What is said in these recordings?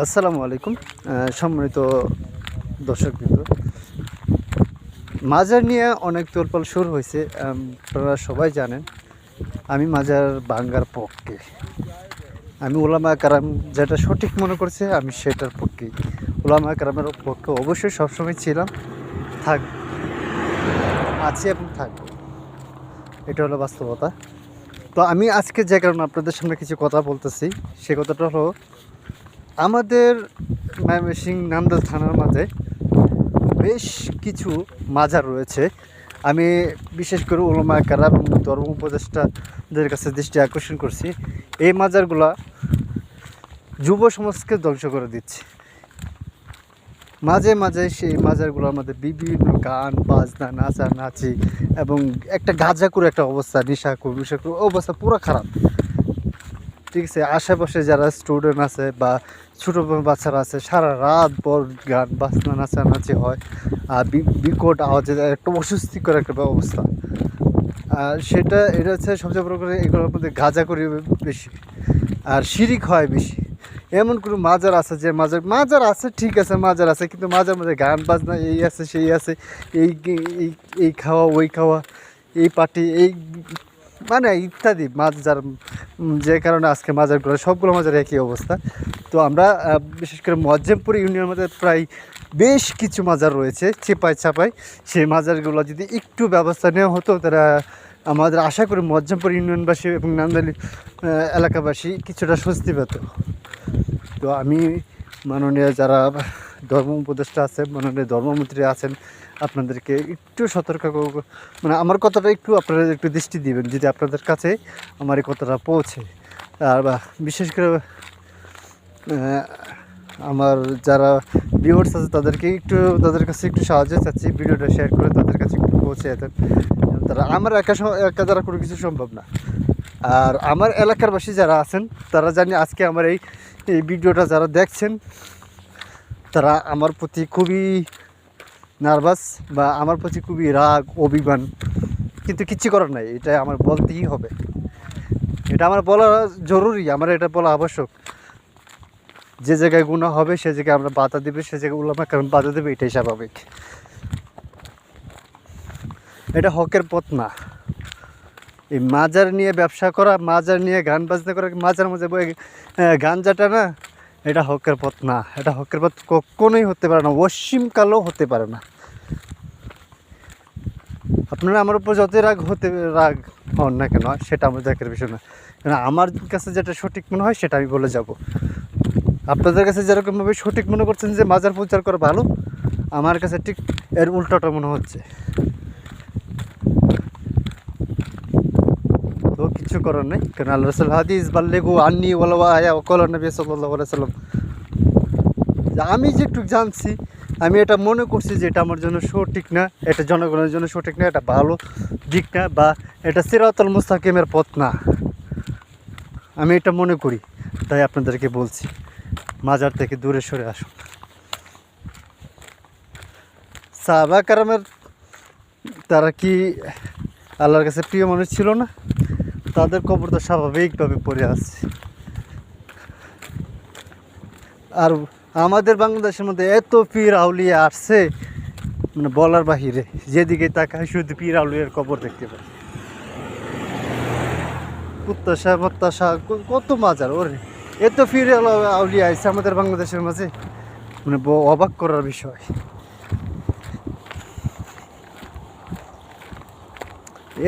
আসসালামু আলাইকুম সম্মানিত দর্শকবৃন্দ। মাজার নিয়ে অনেক তোলপাল শুরু হয়েছে আপনারা সবাই জানেন, আমি মাজার বাঙ্গার পক্ষে। আমি ওলামা কারাম যেটা সঠিক মনে করছে, আমি সেটার পক্ষে। ওলামা কারামের পক্ষে অবশ্যই সবসময় ছিলাম, থাক আছি এবং থাকব। এটা হলো বাস্তবতা। তো আমি আজকে যে কারণে আপনাদের সামনে কিছু কথা বলতেছি, সে কথাটা হলো আমাদের ময়মনসিং নান্দাল থানার মাঝে বেশ কিছু মাজার রয়েছে। আমি বিশেষ করে ওলমা কারা এবং ধর্ম উপদেষ্টাদের কাছে দৃষ্টি আকর্ষণ করছি। এই মাজারগুলা যুব সমাজকে ধ্বংস করে দিচ্ছে। মাঝে মাঝে সেই মাজারগুলোর মধ্যে বিভিন্ন গান, বাজনা নাচা নাচি এবং একটা গাঁজা করে একটা অবস্থা নেশা করে নেশা করে অবস্থা পুরো খারাপ। ঠিক আছে, আশেপাশে যারা স্টুডেন্ট আছে বা ছোটো বাচ্চারা আছে, সারা রাত ভর গান, বাজনা নাচানাচি হয়। আর বিকট আওয়াজে একটা অস্বস্তিকর একটা অবস্থা আর সেটা, এটা হচ্ছে সবচেয়ে বড় করে এগুলোর মধ্যে গাঁজা করি বেশি, আর শিরিক হয় বেশি। এমন কোনো মাজার আছে যে মাজার মাজার আছে, ঠিক আছে, মাজার আছে, কিন্তু মাজার মধ্যে গান, বাজনা, এই আছে, সেই আছে এই এই খাওয়া, ওই খাওয়া, এই পার্টি, এই মানে ইত্যাদি, মাজার যে কারণে আজকে মাজারগুলো, সবগুলো মাজার একই অবস্থা। তো আমরা বিশেষ করে মজ্জেমপুর ইউনিয়নের মধ্যে প্রায় বেশ কিছু মাজার রয়েছে চেপাই চাপাই সেই মাজারগুলো যদি একটু ব্যবস্থা নেওয়া হতো তারা আমাদের আশা করি মজ্জেমপুর ইউনিয়নবাসী এবং নান্দালি এলাকাবাসী কিছুটা স্বস্তি পেত। তো আমি মাননীয় যারা ধর্ম উপদেষ্টা আছে মাননীয় ধর্মমন্ত্রী আছেন, আপনাদেরকে একটু সতর্ক মানে আমার কথাটা একটু আপনারা একটু দৃষ্টি দিবেন, যদি আপনাদের কাছে আমার এই কথাটা পৌঁছে। আর বিশেষ করে আমার যারা ভিউয়ার্স আছে, তাদেরকে একটু, তাদের কাছে একটু সাহায্য চাচ্ছি, ভিডিওটা শেয়ার করে তাদের কাছে একটু পৌঁছে যেতেন তারা আমার একা একা দ্বারা কোনো কিছু সম্ভব না। আর আমার এলাকার বাসী যারা আছেন, তারা জানি আজকে আমার এই এই ভিডিওটা যারা দেখছেন তারা আমার প্রতি খুবই নার্ভাস বা আমার প্রতি খুবই রাগ, অভিমান। কিন্তু কিচ্ছু করার নাই, এটা আমার বলতেই হবে। এটা আমার বলা জরুরি, আমার এটা বলা আবশ্যক। যে জায়গায় গুণা হবে, সে জায়গায় আমরা বাধা দেবে, সে জায়গায় উল্লামা কারণ বাধা দেবে, এটাই স্বাভাবিক। এটা হকের পথ না। এই মাজার নিয়ে ব্যবসা করা, মাজার নিয়ে গান বাজনা করা, মাজার মাঝে বই গাঞ্জাটা না এটা হকের পথ, না, এটা হকের পথ কখনোই হতে পারে না অসীমকালও হতে পারে না। আপনারা আমার উপর যতই রাগ হতে, রাগ হন না কেন, সেটা আমার দেখার বিষয় না। কারণ আমার কাছে যেটা সঠিক মনে হয়, সেটা আমি বলে যাব। আপনাদের কাছে যেরকমভাবে সঠিক মনে করছেন যে মাজার প্রচার করা ভালো, আমার কাছে ঠিক এর উল্টোটা মনে হচ্ছে। তো কিছু করার নেই। কারণ আল্লাহ রসুল হাদিস, বাল্লেগু আন্নি ওলাওয়া আয়া ওকল নবী আমি যেটুকু জানছি, আমি এটা মনে করছি যে এটা আমার জন্য সঠিক না, এটা জনগণের জন্য সঠিক না, এটা ভালো দিক না বা এটা সিরাতল মুস্তাকিমের পথ না। আমি এটা মনে করি, তাই আপনাদেরকে বলছি, মাজার থেকে দূরে সরে আসুন। সাহাবা কারামের তারা কি আল্লাহর কাছে প্রিয় মানুষ ছিল না? তাদের কবর তো স্বাভাবিকভাবে পড়ে আছে। আর আমাদের বাংলাদেশের মধ্যে এত পীর আউলিয়া আসছে মানে বলার বাহিরে, যেদিকে তাকায় শুধু পীর আউলিয়ার কবর দেখতে পাই প্রত্যাশা প্রত্যাশা কত মাজার, ওরে। এত পীর আউ- আউলিয়া আছে আমাদের বাংলাদেশের মাঝে মানে অবাক করার বিষয়।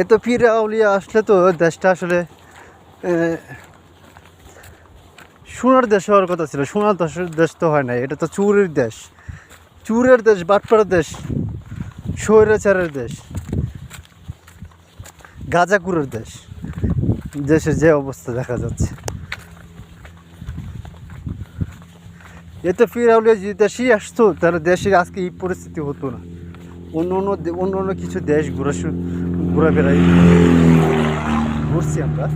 এত পীর আউলিয়া আসলে তো দেশটা আসলে সোনার দেশ হওয়ার কথা ছিল। সোনার দেশ দেশ তো হয় না এটা তো চুরের দেশ। চুরের দেশ, বাটপাড়ার দেশ, স্বৈরাচারের দেশ, গাজাকুরের দেশ, দেশের যে অবস্থা দেখা যাচ্ছে। এতে ফিরাউলিয়া যদি দেশেই আসতো, তাহলে দেশের আজকে এই পরিস্থিতি হতো না। অন্য অন্য অন্য অন্য কিছু দেশ ঘোরা শু- ঘোরা বেড়াই ঘুরছি আমরা।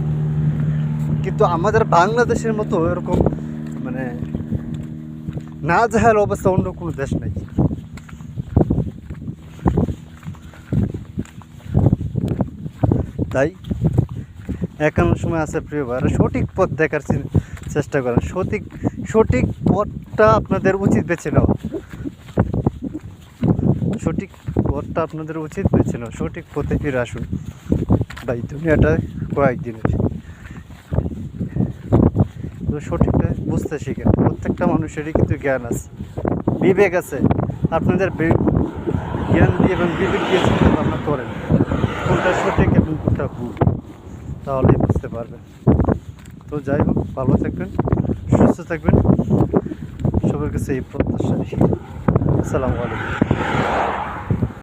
কিন্তু আমাদের বাংলাদেশের মতো এরকম মানে না জাহাল অবস্থা অন্য কোনো দেশ নাই। তাই একান্ন সময় আছে প্রিয় ভাইরা, সঠিক পথ দেখার চেষ্টা করেন। সঠিক সঠিক পথটা আপনাদের উচিত বেছে নেওয়া। সঠিক পথটা আপনাদের উচিত নেওয়া সঠিক পথে ফিরে আসুন। ভাই দুনিয়াটা কয়েকদিনের। তো সঠিকটা বুঝতে শিখেন প্রত্যেকটা মানুষেরই কিন্তু জ্ঞান আছে। বিবেক আছে। আপনাদের জ্ঞান দিয়ে এবং বিবেক দিয়ে চিন্তা ভাবনা করেন। কোনটা সঠিক এবং কোনটা ভুল, তাহলেই বুঝতে পারবেন। তো যাই হোক, ভালো থাকবেন, সুস্থ থাকবেন। সবার কাছে এই প্রত্যাশা আসসালামু আলাইকুম।